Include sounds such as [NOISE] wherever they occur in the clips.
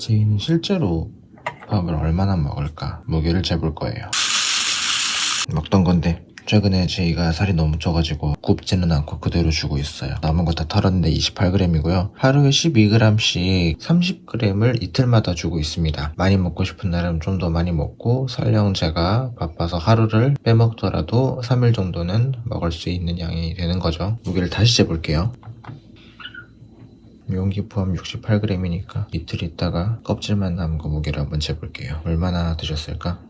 제이는 실제로 밥을 얼마나 먹을까 무게를 재볼 거예요. 먹던 건데 최근에 제이가 살이 너무 쪄가지고 굽지는 않고 그대로 주고 있어요. 남은 거 다 털었는데 28g이고요. 하루에 12g씩 30g을 이틀마다 주고 있습니다. 많이 먹고 싶은 날은 좀 더 많이 먹고 설령 제가 바빠서 하루를 빼먹더라도 3일 정도는 먹을 수 있는 양이 되는 거죠. 무게를 다시 재볼게요. 용기 포함 68g이니까 이틀 있다가 껍질만 남은 거 무게를 한번 재볼게요. 얼마나 드셨을까?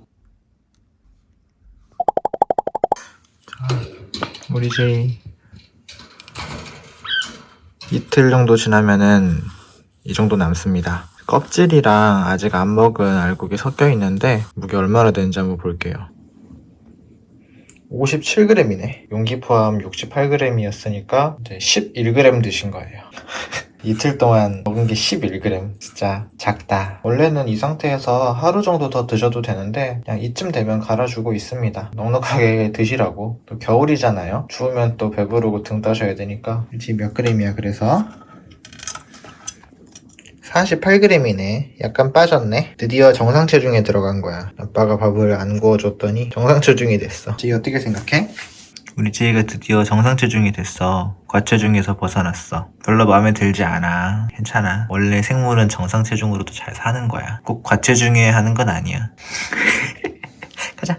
우리 제이 이틀 정도 지나면은 이 정도 남습니다. 껍질이랑 아직 안 먹은 알곡이 섞여 있는데 무게 얼마나 되는지 한번 볼게요. 57g이네. 용기 포함 68g이었으니까 이제 11g 드신 거예요. 이틀 동안 먹은 게 11g. 진짜 작다. 원래는 이 상태에서 하루 정도 더 드셔도 되는데 그냥 이쯤 되면 갈아주고 있습니다. 넉넉하게 드시라고. 또 겨울이잖아요. 추우면 또 배부르고 등 따셔야 되니까. 지금 몇 g이야 그래서? 48g이네. 약간 빠졌네. 드디어 정상 체중에 들어간 거야. 아빠가 밥을 안 구워줬더니 정상 체중이 됐어. 지희 어떻게 생각해? 우리 지희가 드디어 정상 체중이 됐어. 과체중에서 벗어났어. 별로 마음에 들지 않아. 괜찮아. 원래 생물은 정상 체중으로도 잘 사는 거야. 꼭 과체중에 하는 건 아니야. [LAUGHS] [LAUGHS] 가자.